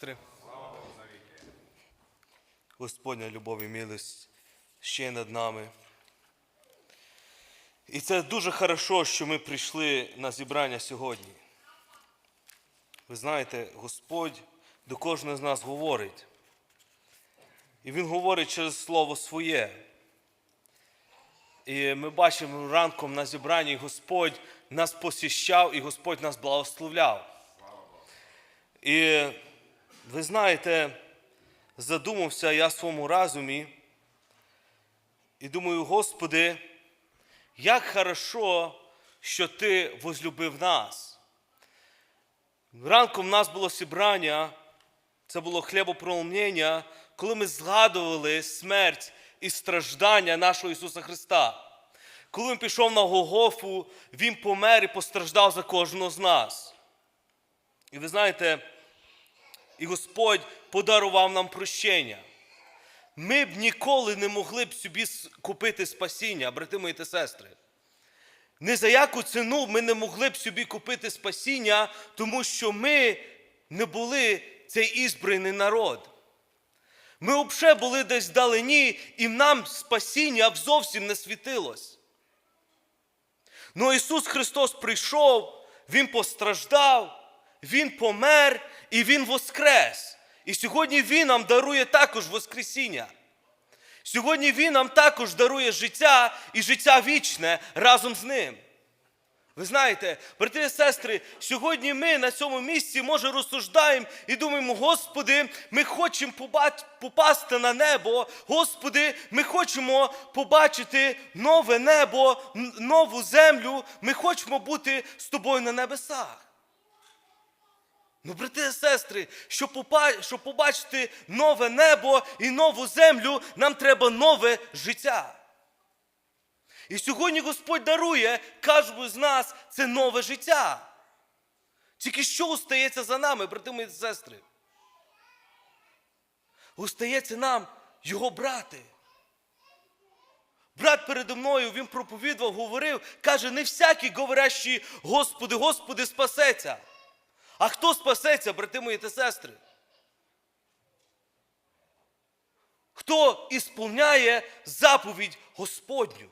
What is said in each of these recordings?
Три. Господня любов і милость ще над нами. І це дуже хорошо, що ми прийшли на зібрання сьогодні. Ви знаєте, Господь до кожного з нас говорить. І Він говорить через Слово Своє. І ми бачимо ранком на зібранні Господь нас посіщав і Господь нас благословляв. І ви знаєте, задумався я в своєму разумі і думаю, Господи, як хорошо, що Ти возлюбив нас. Ранком в нас було зібрання, це було хлібопроломлення, коли ми згадували смерть і страждання нашого Ісуса Христа. Коли Він пішов на Голгофу, Він помер і постраждав за кожного з нас. І ви знаєте, і Господь подарував нам прощення. Ми б ніколи не могли б собі купити спасіння, брати мої та сестри. Ні за яку ціну ми не могли б собі купити спасіння, тому що ми не були цей ізбраний народ. Ми взагалі були десь вдалині, і нам спасіння зовсім не світилось. Ну Ісус Христос прийшов, Він постраждав, Він помер і Він воскрес. І сьогодні Він нам дарує також Воскресіння. Сьогодні Він нам також дарує життя і життя вічне разом з ним. Ви знаєте, брати і сестри, сьогодні ми на цьому місці, може, розсуждаємо і думаємо, Господи, ми хочемо попасти на небо. Господи, ми хочемо побачити нове небо, нову землю. Ми хочемо бути з тобою на небесах. Ну, брати і сестри, щоб, побачити нове небо і нову землю, нам треба нове життя. І сьогодні Господь дарує кожному з нас це нове життя. Тільки що остається за нами, брати мої сестри? Остається нам його брати. Брат передо мною, він проповідував, говорив, каже, не всякий говорящий, Господи, Господи, спасеться. А хто спасеться, брати мої та сестри? Хто ісполняє заповідь Господню?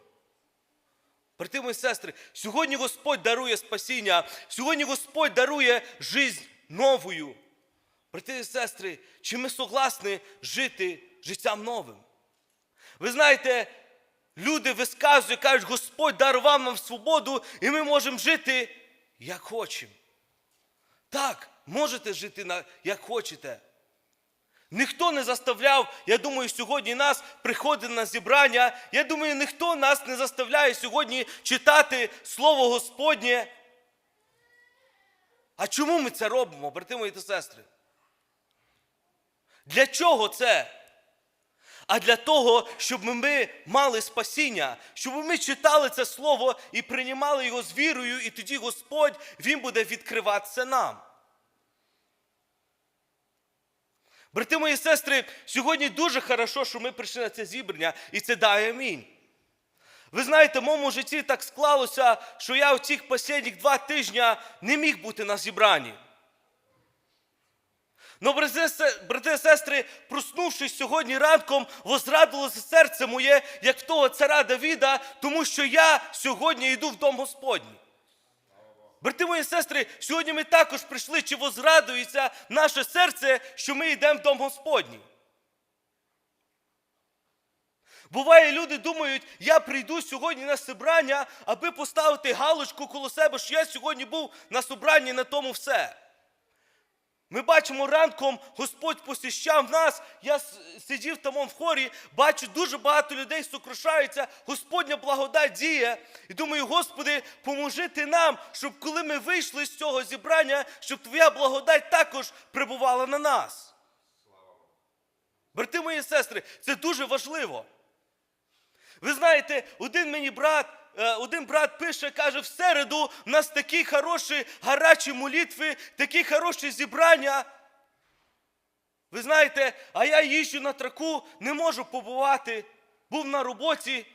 Брати мої сестри, сьогодні Господь дарує спасіння, сьогодні Господь дарує жизнь новою. Брати і сестри, чи ми согласні жити життям новим? Ви знаєте, люди висказують, кажуть, Господь дарував нам свободу, і ми можемо жити, як хочемо. Так, можете жити як хочете. Ніхто не заставляв, я думаю, сьогодні нас приходить на зібрання. Я думаю, ніхто нас не заставляє сьогодні читати Слово Господнє. А чому ми це робимо, брати мої та сестри? Для чого це? А для того, щоб ми мали спасіння, щоб ми читали це слово і приймали його з вірою, і тоді Господь Він буде відкриватися нам. Брати мої сестри, сьогодні дуже хорошо, що ми прийшли на це зібрання, і це дає амінь. Ви знаєте, в моєму житті так склалося, що я в цих останніх два тижні не міг бути на зібранні. Ну, брати, і сестри, проснувшись сьогодні ранком, возрадилося серце моє, як того цара Давіда, тому що я сьогодні йду в дом Господній. Брати мої сестри, сьогодні ми також прийшли, чи возрадується наше серце, що ми йдемо в дом Господній. Буває, люди думають, я прийду сьогодні на собрання, аби поставити галочку коло себе, що я сьогодні був на собранні, на тому все. Ми бачимо ранком, Господь посіщав нас. Я сидів там в хорі, бачу, дуже багато людей сокрушаються, Господня благодать діє. І думаю, Господи, поможи ти нам, щоб коли ми вийшли з цього зібрання, щоб Твоя благодать також прибувала на нас. Брати мої сестри, це дуже важливо. Ви знаєте, один мені брат, один брат пише, каже, в середу в нас такі хороші гарячі молитви, такі хороші зібрання. Ви знаєте, а я їжджу на траку, не можу побувати, був на роботі.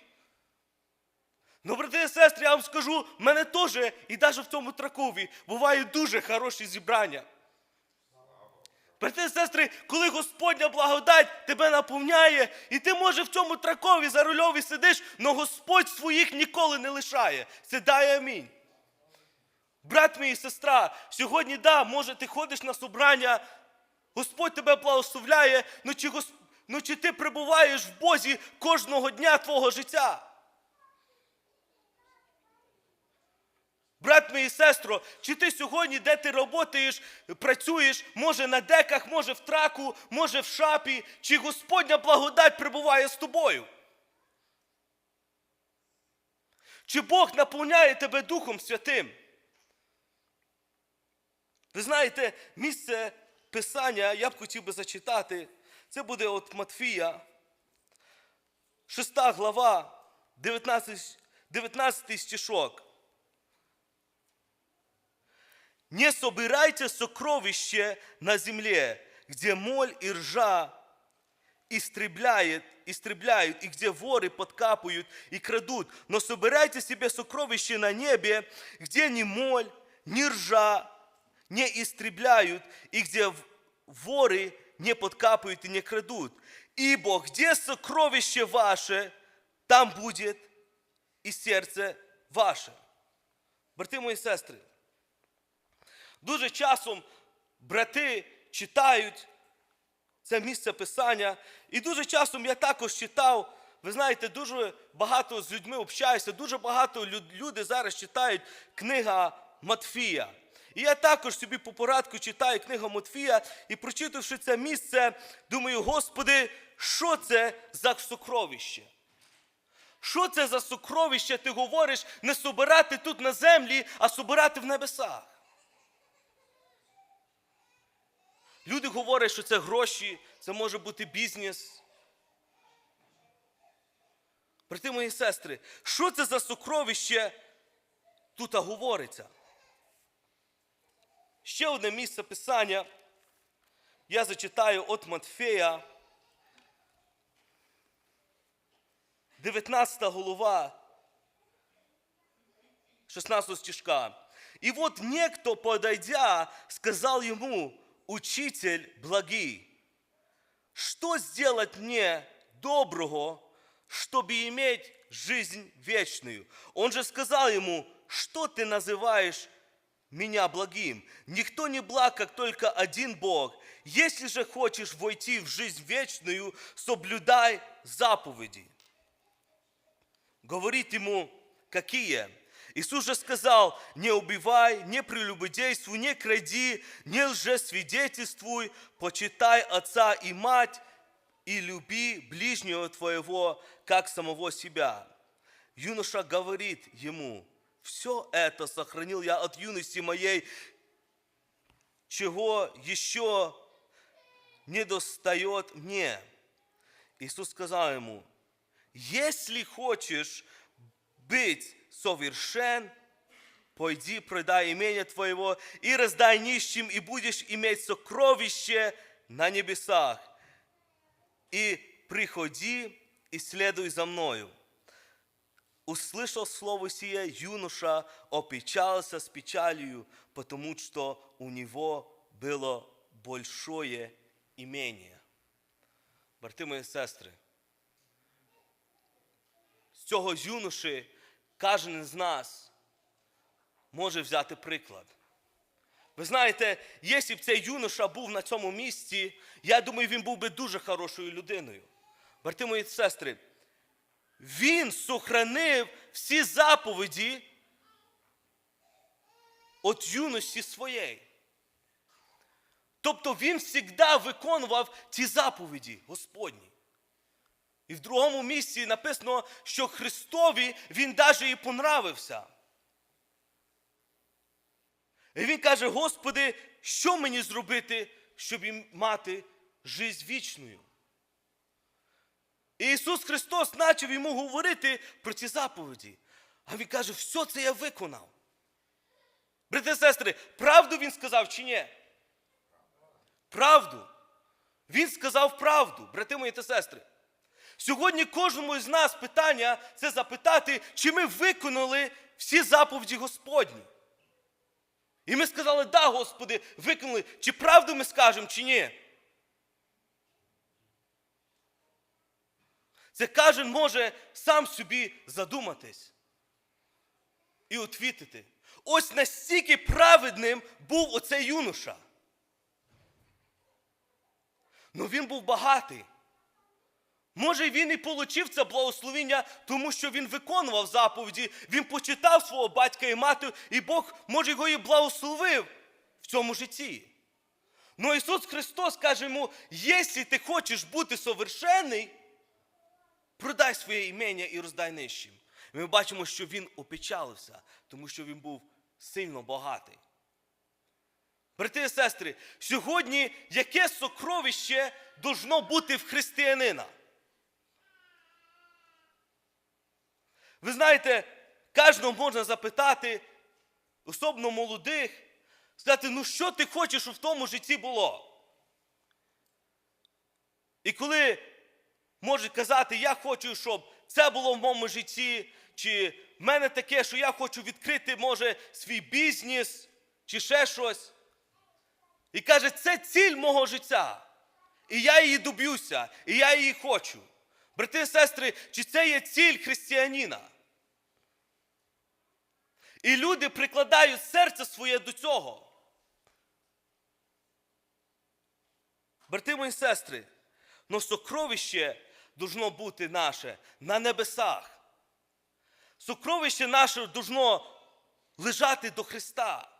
Ну, брати і сестри, я вам скажу, в мене теж, і навіть в цьому тракові, бувають дуже хороші зібрання. Брати і сестри, коли Господня благодать тебе наповняє, і ти, може, в цьому тракові за рульові сидиш, але Господь своїх ніколи не лишає. Сідає амінь. Брат мій і сестра, сьогодні, да, може, ти ходиш на собрання, Господь тебе благословляє, ну чи, чи ти перебуваєш в Бозі кожного дня твого життя? Брат мій і сестро, чи ти сьогодні, де ти працюєш, працюєш, може на деках, може в траку, може в шапі, чи Господня благодать перебуває з тобою? Чи Бог наповняє тебе Духом Святим? Ви знаєте, місце Писання, я б хотів би зачитати, це буде от Матфія, 6 глава, 19, 19 стишок. Не собирайте сокровище на земле, где моль и ржа истребляет, истребляют, и где воры подкапывают и крадут. Но собирайте себе сокровище на небе, где ни моль, ни ржа не истребляют, и где воры не подкапывают и не крадут. Ибо где сокровище ваше, там будет и серце ваше. Брати мої сестри, Дуже часом брати читають це місце писання. І дуже часом я також читав. Ви знаєте, дуже багато з людьми общаюся, дуже багато люд- люди зараз читають книга Матфія. І я також собі по порадку читаю книгу Матфія і прочитавши це місце, думаю, Господи, що це за сокровище? Що це за сокровище, ти говориш, не собирати тут на землі, а собирати в небесах? Люди говорять, що це гроші, це може бути бізнес. Брати мої сестри, що це за сокровище тут говориться? Ще одне місце писання. Я зачитаю от Матфея, 19 голова, 16 стишка. И вот некто, подойдя, сказал ему, учитель благий, что сделать мне доброго, чтобы иметь жизнь вечную? Он же сказал ему, что ты называешь меня благим? Никто не благ, как только один Бог. Если же хочешь войти в жизнь вечную, соблюдай заповеди говорит ему, какие? Иисус же сказал, не убивай, не прелюбодействуй, не кради, не лжесвидетельствуй, почитай отца и мать и люби ближнего твоего, как самого себя. Юноша говорит ему, все это сохранил я от юности моей, чего еще не достает мне. Иисус сказал ему, если хочешь быть совершен, пойди, продай имение твоего и раздай нищим, и будешь иметь сокровище на небесах. И приходи и следуй за мною. Услышал слово сие, юноша опечался с печалью, потому что у него было большое имение. Брати мої сестри, з цього юноші кожен з нас може взяти приклад. Ви знаєте, якщо б цей юноша був на цьому місці, я думаю, він був би дуже хорошою людиною. Брати мої сестри, він сохранив всі заповіді від юності своєї. Тобто він завжди виконував ті заповіді Господні. І в другому місці написано, що Христові він навіть і понравився. І він каже: Господи, що мені зробити, щоб мати життя вічною? І Ісус Христос почав йому говорити про ці заповіді. А він каже, все це я виконав. Брати і сестри, правду він сказав чи ні? Правду. Він сказав правду, брати мої та сестри. Сьогодні кожному з нас питання це запитати, чи ми виконали всі заповіді Господні. І ми сказали, да, Господи, виконали, чи правду ми скажемо, чи ні. Це кожен може сам собі задуматись і отвітити. Ось настільки праведним був оцей юноша. Ну він був багатий. Може, він і отримав це благословення, тому що він виконував заповіді, він почитав свого батька і мати, і Бог, може, його і благословив в цьому житті. Ну Ісус Христос каже йому: якщо ти хочеш бути совершенний, продай своє імення і роздай нижчим. Ми бачимо, що він опечалився, тому що він був сильно багатий. Брати і сестри, сьогодні яке сокровище должно бути в християнина? Ви знаєте, кожного можна запитати, особливо молодих, сказати, ну що ти хочеш, щоб в тому житті було? І коли можуть казати, я хочу, щоб це було в моєму житті, чи в мене таке, що я хочу відкрити, може, свій бізнес, чи ще щось. І каже, це ціль мого життя. І я її доб'юся, і я її хочу. Брати і сестри, чи це є ціль християнина? І люди прикладають серце своє до цього. Брати мої сестри, но сокровище должно бути наше на небесах. Сокровище наше должно лежати до Христа.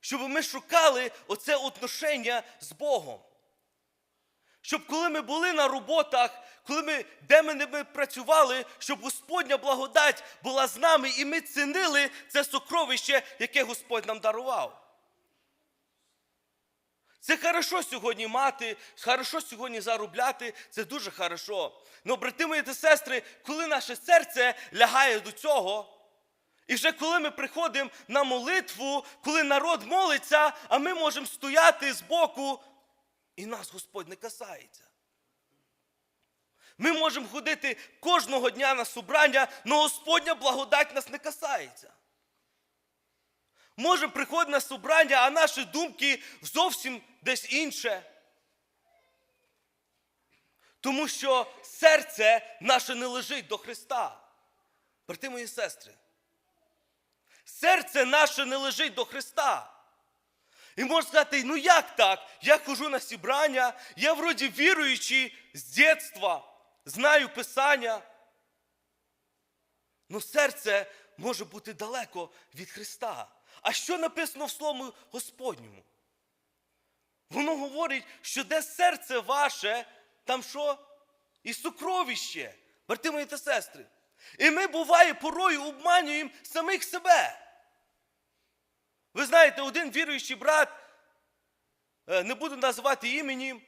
Щоб ми шукали оце отношення з Богом. Щоб коли ми були на роботах, коли ми, де ми не працювали, щоб Господня благодать була з нами, і ми цінили це сокровище, яке Господь нам дарував. Це хорошо сьогодні мати, хорошо сьогодні заробляти, це дуже хорошо. Но, брати мої та сестри, коли наше серце лягає до цього, і вже коли ми приходимо на молитву, коли народ молиться, а ми можемо стояти збоку, і нас Господь не касається. Ми можемо ходити кожного дня на собрання, але Господня благодать нас не касається. Можемо приходити на собрання, а наші думки зовсім десь інше. Тому що серце наше не лежить до Христа. Брати мої сестри. Серце наше не лежить до Христа. І можна сказати, ну як так? Я хожу на зібрання, я вроді віруючий з дитинства, знаю Писання. Ну серце може бути далеко від Христа. А що написано в Слові Господньому? Воно говорить, що де серце ваше, там що? І сукровище, брати мої та сестри. І ми, буває, порою обманюємо самих себе. Ви знаєте, один віруючий брат, е, не буду називати імені,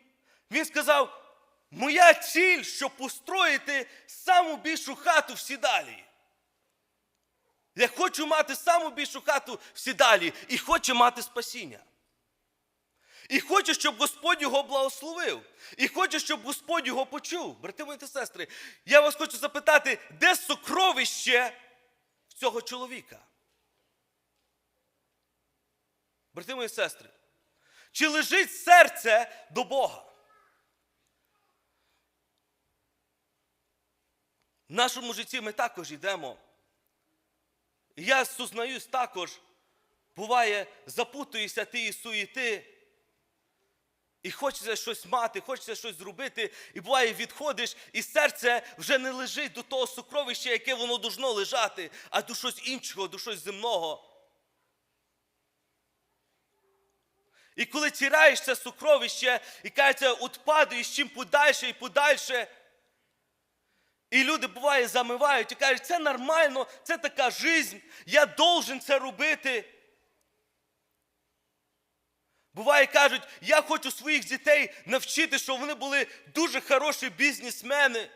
він сказав: моя ціль, щоб построїти саму більшу хату в Сідалі. Я хочу мати саму більшу хату в Сідалі і хочу мати спасіння. І хочу, щоб Господь його благословив. І хочу, щоб Господь його почув. Брати мої та сестри, я вас хочу запитати, де сокровище цього чоловіка? Брати мої сестри, чи лежить серце до Бога? В нашому житті ми також йдемо. Я сознаюсь також, буває, запутуєшся ти і суєти. І хочеться щось мати, хочеться щось зробити, і буває, відходиш, і серце вже не лежить до того сокровища, яке воно должно лежати, а до щось іншого, до щось земного. І коли тираєш це сокровище, і кажеться, от падаєш чим подальше і подальше. І люди буває замивають і кажуть, це нормально, це така жизнь, я должен це робити. Буває, кажуть, я хочу своїх дітей навчити, щоб вони були дуже хороші бізнесмени.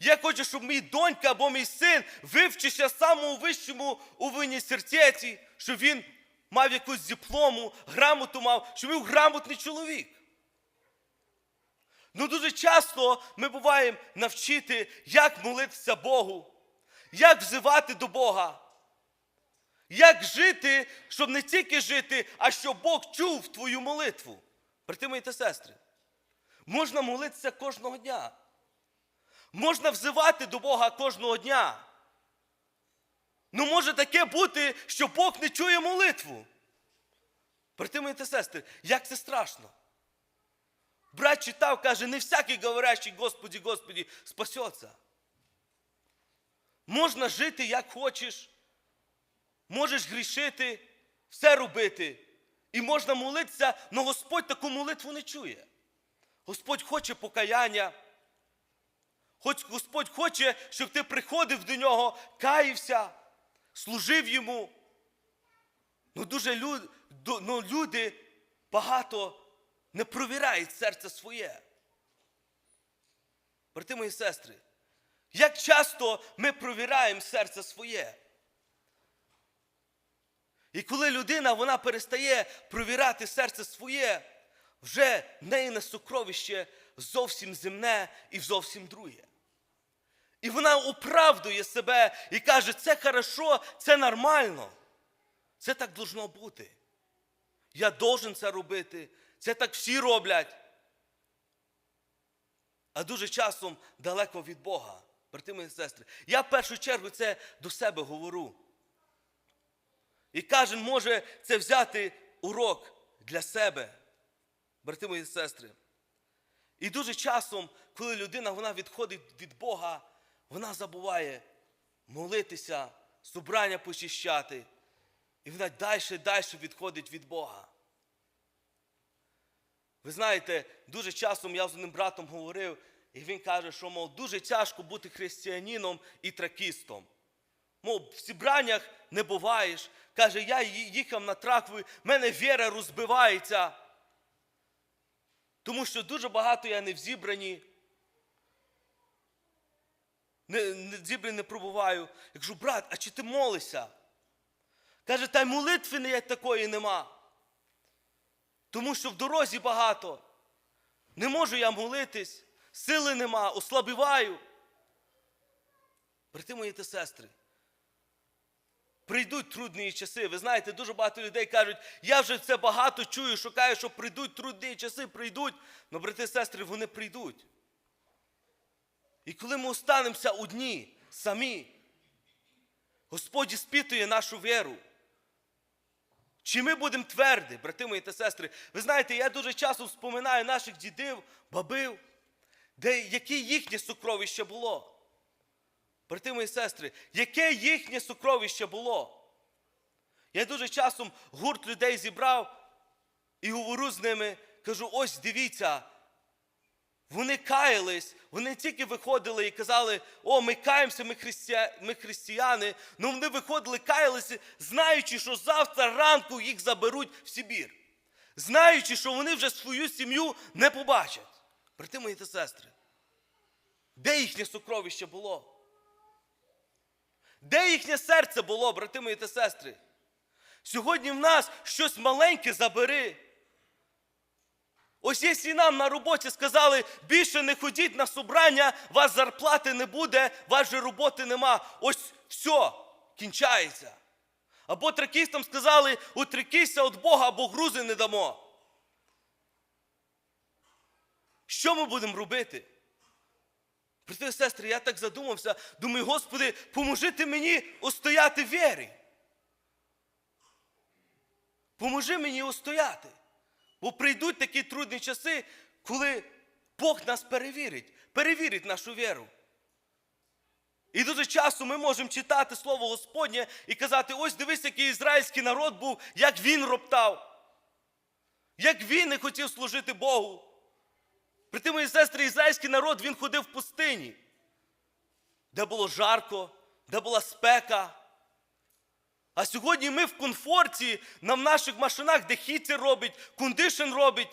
Я хочу, щоб мій донька або мій син вивчився самому вищому у університеті, щоб він мав якусь диплому, грамоту мав, він був грамотний чоловік. Ну дуже часто ми буваємо навчити, як молитися Богу, як взивати до Бога, Як жити, щоб не тільки жити, а щоб Бог чув твою молитву. Брати мої та сестри, можна молитися кожного дня. Можна взивати до Бога кожного дня. Ну може таке бути, що Бог не чує молитву. Брати мої та сестри, як це страшно. Брат читав, каже, не всякий говорящий Господі, Господі спасеться. Можна жити, як хочеш. Можеш грішити, все робити. І можна молитися, але Господь таку молитву не чує. Господь хоче покаяння. Хоч Господь хоче, щоб ти приходив до нього, каївся, служив йому. Ну, дуже люд, ну, люди багато не провіряють серце своє. Брати мої сестри, як часто ми провіряємо серце своє? І коли людина вона перестає провіряти серце своє, вже в неї на сокровище зовсім земне і зовсім друге. І вона оправдує себе і каже, це хорошо, це нормально. Це так должно бути. Я должен це робити. Це так всі роблять. А дуже часом далеко від Бога, брати мої сестри. Я в першу чергу це до себе говорю. І кожен може це взяти урок для себе, брати мої сестри. І дуже часом, коли людина вона відходить від Бога, вона забуває молитися, собрання почищати. І вона далі, і далі відходить від Бога. Ви знаєте, дуже часом я з одним братом говорив, і він каже, що мов дуже тяжко бути християнином і тракістом. Мов в зібраннях не буваєш. Каже, я їхав на тракву, в мене віра розбивається. Тому що дуже багато я не в зібранні. Не, не в не пробуваю. Я кажу, брат, а чи ти молишся? Каже, та й молитви не такої нема. Тому що в дорозі багато. Не можу я молитись, сили нема, ослабіваю. Брати мої та сестри, прийдуть трудні часи. Ви знаєте, дуже багато людей кажуть, я вже це багато чую, шукаю, що прийдуть трудні часи, прийдуть. Ну, брати і сестри, вони прийдуть. І коли ми останемося одні, самі, Господь іспитує нашу віру. Чи ми будемо тверді, брати мої та сестри? Ви знаєте, я дуже часто вспоминаю наших дідів, бабив, де яке їхнє сокровище було. Брати мої сестри, яке їхнє сокровище було? Я дуже часом гурт людей зібрав і говорю з ними, кажу: ось дивіться, вони каялись, вони тільки виходили і казали, о, ми каємося, ми, христия... ми християни. Ну вони виходили, каялися, знаючи, що завтра ранку їх заберуть в Сибір. Знаючи, що вони вже свою сім'ю не побачать. Брати мої та сестри, де їхнє сокровище було? Де їхнє серце було, брати мої та сестри? Сьогодні в нас щось маленьке забери. Ось якщо нам на роботі сказали, більше не ходіть на собрання, вас зарплати не буде, вас роботи нема. Ось все, кінчається. Або тракістам сказали, отрекися від Бога, або грузи не дамо. Що ми будемо робити? Брати сестри, я так задумався, думаю, Господи, поможи ти мені устояти вірі. Поможи мені устояти. Бо прийдуть такі трудні часи, коли Бог нас перевірить, перевірить нашу віру. І дуже часто ми можемо читати Слово Господнє і казати, ось дивись, який ізраїльський народ був, як він роптав, як він не хотів служити Богу. Брати мої сестри, ізраїльський народ він ходив в пустині, де було жарко, де була спека. А сьогодні ми в комфорті на наших машинах, де робить, кондишн робить.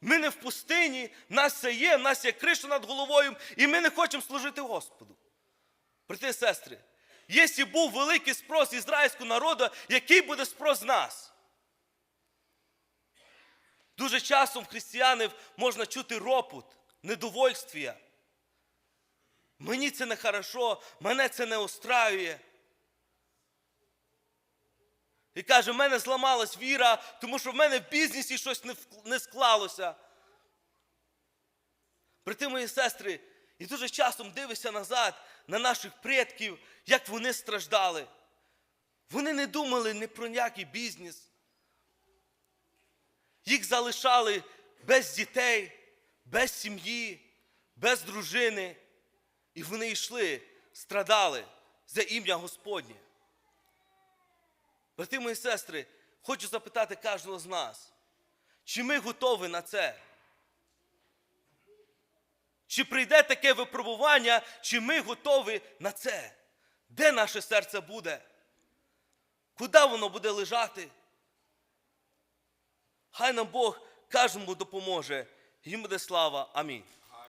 Ми не в пустині, в нас все є, в нас є криша над головою, і ми не хочемо служити Господу. Брати і сестри, якщо був великий спрос ізраїльського народу, який буде спрос нас? Дуже часом в християнів можна чути ропут, недовольствія. Мені це не хорошо, мене це не устраює. І каже, в мене зламалась віра, тому що в мене в бізнесі щось не, склалося. Брати мої сестри, і дуже часом дивишся назад на наших предків, як вони страждали. Вони не думали ні про ніякий бізнес. Їх залишали без дітей, без сім'ї, без дружини. І вони йшли, страдали за ім'я Господнє. Брати мої сестри, хочу запитати кожного з нас, чи ми готові на це? Чи прийде таке випробування, чи ми готові на це? Де наше серце буде? Куди воно буде лежати? Хай нам Бог кожному допоможе. Їм буде слава. Амінь.